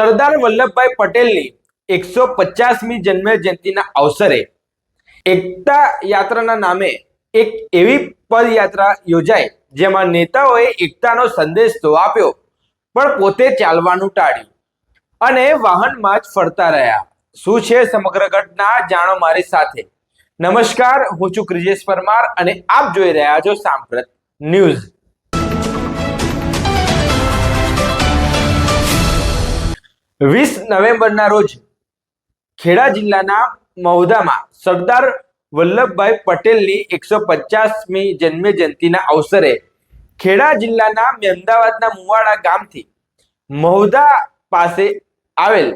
સરદાર વલ્લભભાઈ પટેલની એકસો પચાસમી જન્મ જયંતિના અવસરે એકતા યાત્રાના નામે એક એવી પદયાત્રા યોજાઈ, જેમાં નેતાઓએ એકતાનો સંદેશ તો આપ્યો, પણ પોતે ચાલવાનું ટાળ્યું અને વાહનમાં જ ફરતા રહ્યા. શું છે સમગ્ર ઘટના જાણો મારી સાથે? નમસ્કાર, હું છું ક્રિજેશ પરમાર અને આપ જોઈ રહ્યા છો સાંપ્રત ન્યૂઝ. વીસ નવેમ્બરના રોજ ખેડા જિલ્લાના મહુધામાં સરદાર વલ્લભભાઈ પટેલની એકસો પચાસમી જન્મ જયંતિના અવસરે ખેડા જિલ્લાના અમદાવાદના મુવાડા ગામથી મહુધા પાસે આવેલ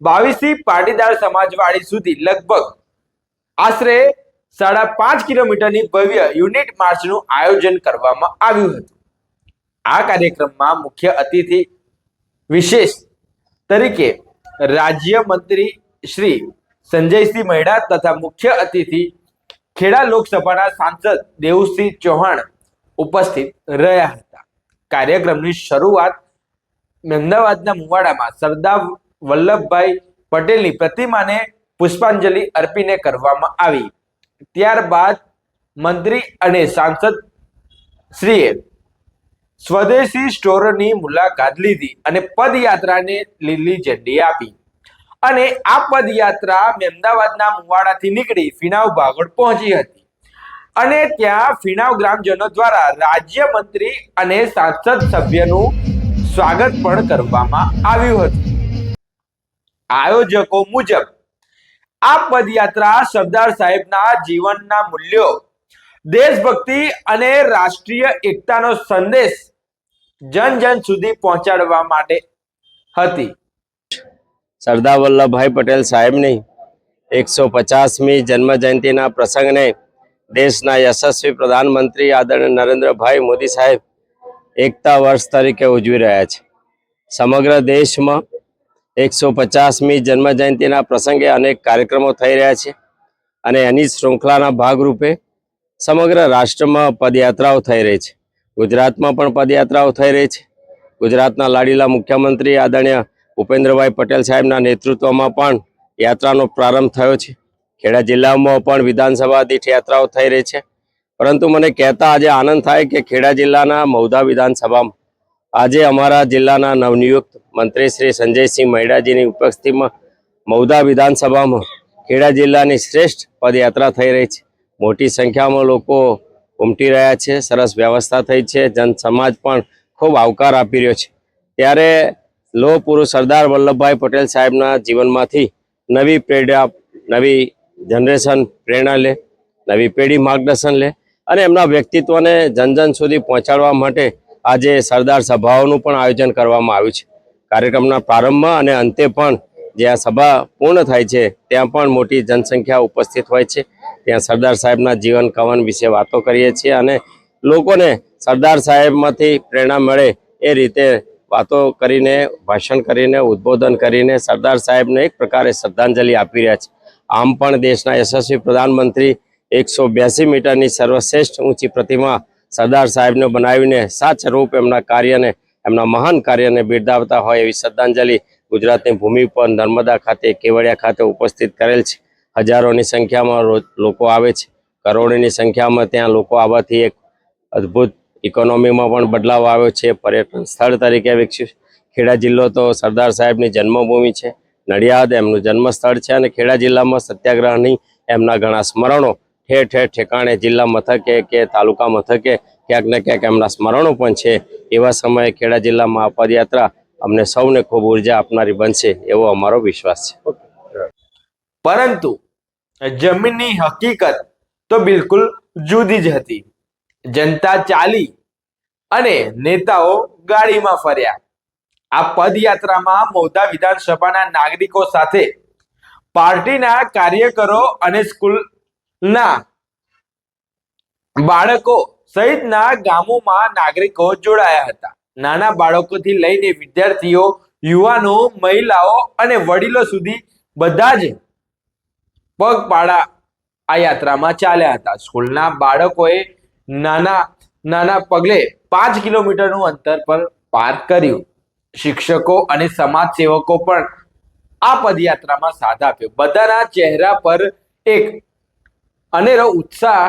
બાવીસી પાટીદાર સમાજવાડી સુધી લગભગ આશરે સાડા પાંચ કિલોમીટરની ભવ્ય યુનિટ માર્ચનું આયોજન કરવામાં આવ્યું હતું. આ કાર્યક્રમમાં મુખ્ય અતિથિ વિશેષ તરીકે રાજ્ય મંત્રી શ્રી સંજયસિંહ મહેડા તથા મુખ્ય અતિથિ ખેડા લોકસભાના સાંસદ દેવુસિંહ ચૌહાણ ઉપસ્થિત રહ્યા હતા. કાર્યક્રમની શરૂઆત અમદાવાદના મુવાડામાં સરદાર વલ્લભભાઈ પટેલની પ્રતિમાને પુષ્પાંજલિ અર્પીને કરવામાં આવી. ત્યારબાદ મંત્રી અને સાંસદ શ્રીએ સ્વદેશી સ્ટોરની મુલાકાત લીધી અને પદયાત્રાને લીલી ઝંડી આપી. અને આ પદયાત્રા અમદાવાદના મુવાડાથી નીકળી ફિનાવ ભાગોળ પહોંચી હતી. અને ત્યાં ફિનાવ ગ્રામજનો દ્વારા રાજ્ય મંત્રી અને સાંસદ સભ્યનું સ્વાગત પણ કરવામાં આવ્યું હતું. આયોજકો મુજબ, આ પદયાત્રા સરદાર સાહેબના જીવનના મૂલ્યો, દેશભક્તિ અને રાષ્ટ્રીય એકતાનો સંદેશ જન જન સુધી પહોંચાડવા માટે હતી. સરદાર વલ્લભભાઈ પટેલ સાહેબની એકસો પચાસમી જન્મ જયંતિના પ્રસંગને દેશના યશસ્વી પ્રધાનમંત્રી આદરણીય નરેન્દ્રભાઈ મોદી સાહેબ એકતા વર્ષ તરીકે ઉજવી રહ્યા છે. સમગ્ર દેશમાં એકસો પચાસમી જન્મ જયંતિના પ્રસંગે અનેક કાર્યક્રમો થઈ રહ્યા છે અને એની શૃંખલાના ભાગરૂપે સમગ્ર રાષ્ટ્રમાં પદયાત્રાઓ થઈ રહી છે. ગુજરાતમાં પણ પદયાત્રાઓ થઈ રહી છે. ગુજરાતના લાડીલા મુખ્યમંત્રી આદરણીય ભૂપેન્દ્રભાઈ પટેલ સાહેબના નેતૃત્વમાં પણ યાત્રાનો પ્રારંભ થયો છે. ખેડા જિલ્લામાં પણ વિધાનસભા દીઠ યાત્રાઓ થઈ રહી છે. પરંતુ મને કહેતા આજે આનંદ થાય કે ખેડા જિલ્લાના મૌધા વિધાનસભામાં આજે અમારા જિલ્લાના નવનિયુક્ત મંત્રી શ્રી સંજયસિંહ મહેડાજીની ઉપસ્થિતિમાં મૌધા વિધાનસભામાં ખેડા જિલ્લાની શ્રેષ્ઠ પદયાત્રા થઈ રહી છે. મોટી સંખ્યામાં લોકો ઉમટી રહ્યા છે, સરસ વ્યવસ્થા થઈ છે, જન સમાજ પણ ખૂબ આવકાર આપી રહ્યો છે. ત્યારે લોહ પુરુષ સરદાર વલ્લભભાઈ પટેલ સાહેબના જીવનમાંથી નવી પ્રેરણા, નવી જનરેશન પ્રેરણા લે, નવી પેઢી માર્ગદર્શન લે અને એમના વ્યક્તિત્વને જન જન સુધી પહોંચાડવા માટે આજે સરદાર સભાઓનું પણ આયોજન કરવામાં આવ્યું છે. કાર્યક્રમના પ્રારંભમાં અને અંતે પણ જ્યાં સભા પૂર્ણ થાય છે, ત્યાં પણ મોટી જનસંખ્યા ઉપસ્થિત હોય છે. ત્યાં સરદાર સાહેબના જીવન કવન વિશે વાતો કરીએ છીએ અને લોકોને સરદાર સાહેબમાંથી પ્રેરણા મળે એ રીતે વાતો કરીને, ભાષણ કરીને, ઉદ્બોધન કરીને સરદાર સાહેબને એક પ્રકારે શ્રદ્ધાંજલિ આપી રહ્યા છે. આમ પણ દેશના યશસ્વી પ્રધાનમંત્રી એકસો બ્યાસી મીટરની સર્વશ્રેષ્ઠ ઊંચી પ્રતિમા સરદાર સાહેબને બનાવીને સાચરૂપ એમના કાર્યને, એમના મહાન કાર્યને બિરદાવતા હોય એવી શ્રદ્ધાંજલિ ગુજરાતની ભૂમિ પર નર્મદા ખાતે, કેવડિયા ખાતે ઉપસ્થિત કરેલ છે. હજારોની સંખ્યામાં લોકો આવે છે. કરોડોની સંખ્યામાં ત્યાં લોકો આવવાથી એક અદ્ભુત ઇકોનોમીમાં પણ બદલાવ આવ્યો છે. પર્યટન સ્થળ તરીકે વિકસ્યું ખેડા જિલ્લો તો સરદાર સાહેબની જન્મભૂમિ છે. નડિયાદ એમનું જન્મસ્થળ છે અને ખેડા જિલ્લામાં સત્યાગ્રહની એમના ઘણા સ્મરણો. ઠેર ઠેર ઠેકાણે જિલ્લા મથકે કે તાલુકા મથકે ક્યાંક ને ક્યાંક એમના સ્મરણો પણ છે. એવા સમયે ખેડા જિલ્લામાં આ પદયાત્રા અમને સૌને ખૂબ ઊર્જા આપનારી બનશે એવો અમારો વિશ્વાસ છે. પરંતુ જમીનની હકીકત તો બિલકુલ જુદી જ હતી. જનતા ચાલી અને નેતાઓ ગાડીમાં ફર્યા. આ પદયાત્રામાં મૌધા વિધાનસભાના નાગરિકો સાથે પાર્ટીના કાર્યકરો અને સ્કૂલના બાળકો સહિતના ગામોમાં નાગરિકો જોડાયા હતા. નાના બાળકોથી લઈને વિદ્યાર્થીઓ, યુવાનો, મહિલાઓ અને વડીલો સુધી બધા જ પગપાળા આ યાત્રામાં ચાલ્યા હતા. સ્કૂલના બાળકોએ નાના નાના પગલે પાંચ કિલોમીટરનું અંતર પર પાર કર્યું. શિક્ષકો અને સમાજ સેવકો પણ આ પદયાત્રામાં સાથ આપ્યો. બધાના ચહેરા પર એક અનેરો ઉત્સાહ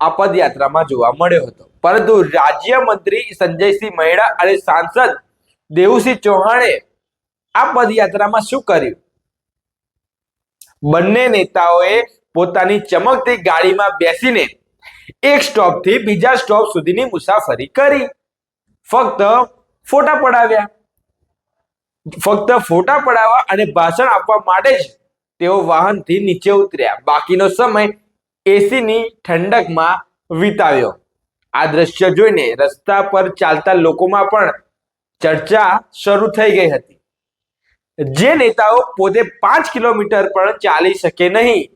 આ પદયાત્રામાં જોવા મળ્યો હતો. પરંતુ રાજ્ય મંત્રી સંજયસિંહ મહેડા અને સાંસદ દેવુસિંહ ચૌહાણે આ પદયાત્રામાં શું કર્યું? બંને નેતાઓએ પોતાની ચમકતી ગાડીમાં બેસીને એક સ્ટોપથી બીજા સ્ટોપ સુધીની મુસાફરી કરી. ફક્ત ફોટા પડાવ્યા. ફક્ત ફોટા પડાવવા અને ભાષણ આપવા માટે જ તેઓ વાહનથી નીચે ઉતર્યા. બાકીનો સમય એસીની ઠંડકમાં વિતાવ્યો. આ દ્રશ્ય જોઈને રસ્તા પર ચાલતા લોકોમાં પણ ચર્ચા શરૂ થઈ ગઈ હતી. જે નેતાઓ પોતે પાંચ કિલોમીટર પણ ચાલી શકે નહીં,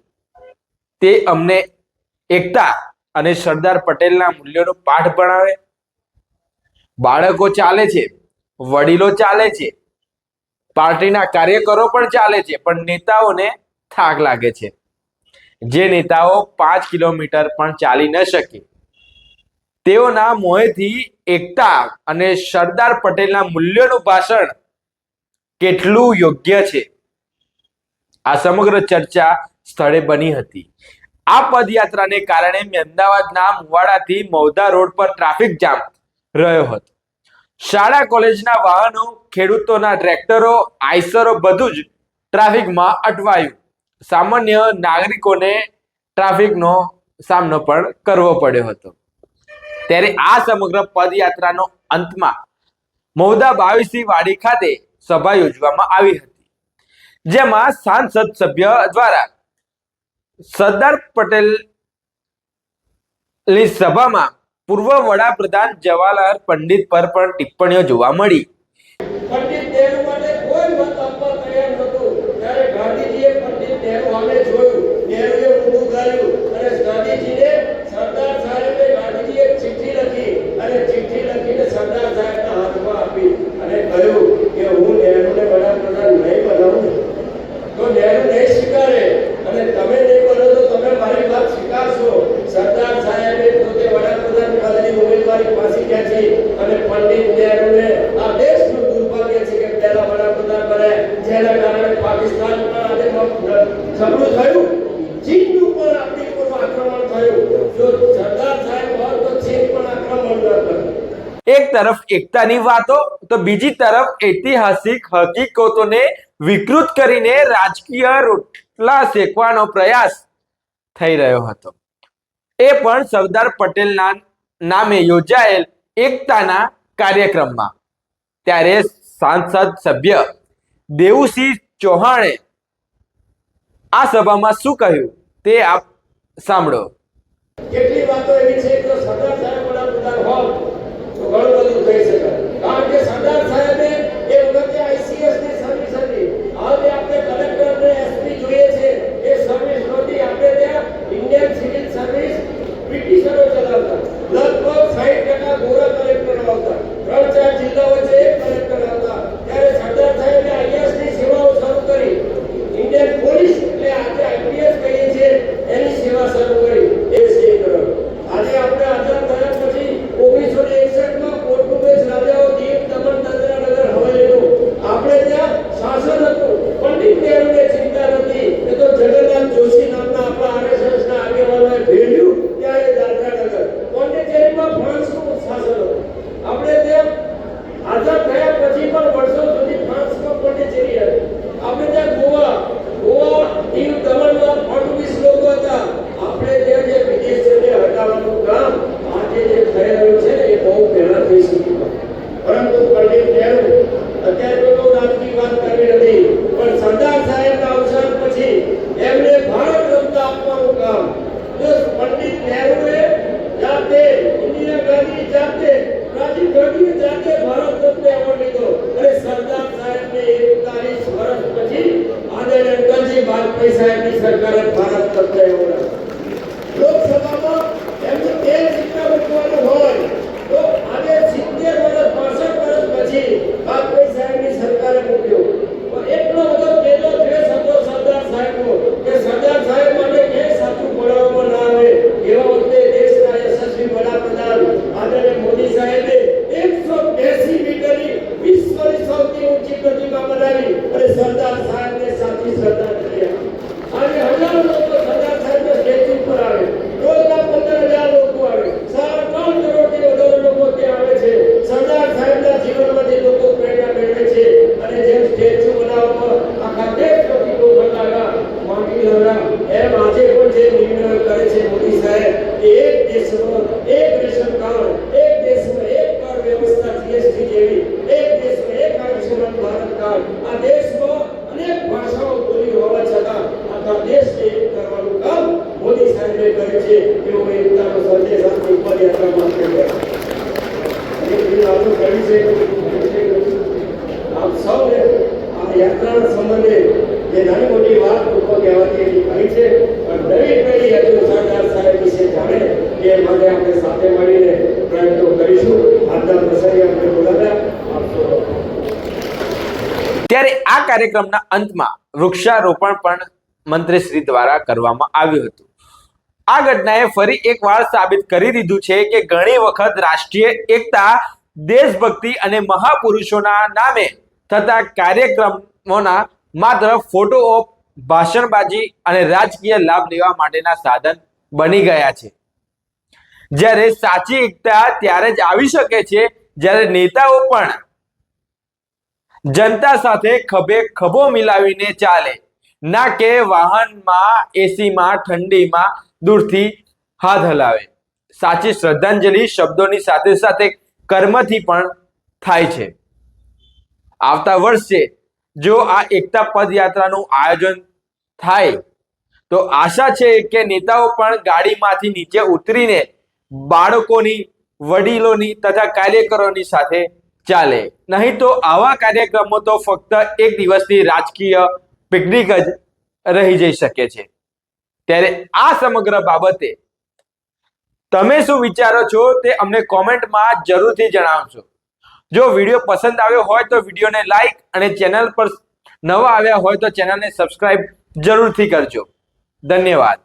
તે અમને એકતા અને સરદાર પટેલના મૂલ્યોનો પાઠ ભણાવે. બાળકો ચાલે છે, વડીલો ચાલે છે, પાર્ટીના કાર્યકરો પણ ચાલે છે, પણ નેતાઓને થાક લાગે છે. જે નેતાઓ પાંચ કિલોમીટર પણ ચાલી ન શકે તેઓના મોહેથી એકતા અને સરદાર પટેલના મૂલ્યોનું ભાષણ કેટલું યોગ્ય છે? આ સમગ્ર ચર્ચા સ્થળે બની હતી. આ પદયાત્રાને કારણે અમદાવાદના મુવાડાથી મૌદા રોડ પર ટ્રાફિક જામ રહ્યો હતો. શાળા, કોલેજના વાહનો, ખેડૂતોના ટ્રેક્ટરો, આઈસરો બધું જ ટ્રાફિકમાં અટવાયું. સામાન્ય નાગરિકોને ટ્રાફિકનો સામનો પણ કરવો પડ્યો હતો. ત્યારે આ સમગ્ર પદયાત્રાનો અંતમાં મૌદા બાવીસી વાડી ખાતે સભા યોજવામાં આવી હતી. જેમાં સાંસદ સભ્ય દ્વારા સરદાર પટેલની સભામાં પૂર્વ વડાપ્રધાન જવાહરલાલ પંડિત પર પણ ટિપ્પણીઓ જોવા મળી પંડિત નહેરુ માટે કોઈ મત આપવા તૈયાર નહોતું ત્યારે ગાંધીજીએ પંડિત નહેરુ સામે જોયું નહેરુએ ઊંધું કર્યું અને ગાંધીજીને સરદાર સાહેબે ગાંધીજીએ એક ચિઠ્ઠી લખી અને ચિઠ્ઠી લખીને સરદાર સાહેબના હાથમાં આપી અને કહ્યું કે હું નહેરુને વડાપ્રધાન નહીં બનાવું તો નહેરુ નહીં સ્વીકારે અને તમે નહીં બનો તો તમે મારી વાત સ્વીકારશો સરદાર સાહેબે પોતે વડાપ્રધાન પદની ઉમેદવારી પાછી ખેંચી અને પંડિત નહેરુને આ દેશનું દુર્ભાગ્ય છે કે પહેલા વડાપ્રધાન બને જેના કારણે પાકિસ્તાન પર આજે જબરું થયું ચીનનું પણ આપણી ઉપર આક્રમણ થયું જો સરદાર સાહેબ હોત તો ચીન પણ આક્રમણ ન કરે એક તરફ એકતાની વાતો, તો બીજી તરફ ઐતિહાસિક હકીકતોને વિકૃત કરીને રાજકીય રોટલા શેકવાનો પ્રયાસ થઈ રહ્યો હતો. એ પણ સરદાર પટેલના નામે યોજાયેલ એકતાના કાર્યક્રમમાં. ત્યારે સાંસદ સભ્ય દેવુસિંહ ચૌહાણે આ સભામાં શું કહ્યું તે આપ સાંભળો. કેટલી વાતો એવી છે એ માટે આપણે સાથે મળીને પ્રયત્નો કરીશું. આજના પ્રસંગે આપણે આપ ત્યારે આ કાર્યક્રમના અંતમાં વૃક્ષારોપણ પણ મંત્રી શ્રી દ્વારા કરવામાં આવ્યું હતું. આ ઘટનાએ ફરી એકવાર સાબિત કરી દીધું છે કે ઘણી વખત રાષ્ટ્રીય એકતા, દેશભક્તિ અને મહાપુરુષોના નામે થતા કાર્યક્રમોના માત્ર ફોટો ઓફ ભાષણબાજી અને રાજકીય લાભ લેવા માટેના સાધન બની ગયા છે. જ્યારે સાચી એકતા ત્યારે જ આવી શકે છે, જ્યારે નેતાઓ પણ જનતા સાથે ખભે ખભો મિલાવીને ચાલે. ના કે વાહનમાં એસીમાં, ઠંડીમાં દૂરથી હાથ હલાવે. સાચી શ્રદ્ધાંજલિ શબ્દોની સાથે સાથે કર્મથી પણ થાય છે. આવતા વર્ષે જો આ એકતા પદયાત્રાનું આયોજન થાય, તો આશા છે કે નેતાઓ પણ ગાડીમાંથી નીચે ઉતરીને બાળકોની, વડીલોની તથા કાર્યકરોની સાથે ચાલે. નહીં તો આવા કાર્યક્રમો તો ફક્ત એક દિવસની રાજકીય પિકનિક જ રહી જઈ શકે છે. ત્યારે આ સમગ્ર બાબતે તમે શું વિચારો છો તે અમને કોમેન્ટમાં જરૂરથી જણાવશો જો વીડિયો પસંદ આવ્યો હોય તો વિડીયોને લાઈક અને ચેનલ પર નવા આવ્યા હોય તો ચેનલને સબસ્ક્રાઈબ જરૂરથી કરજો. ધન્યવાદ.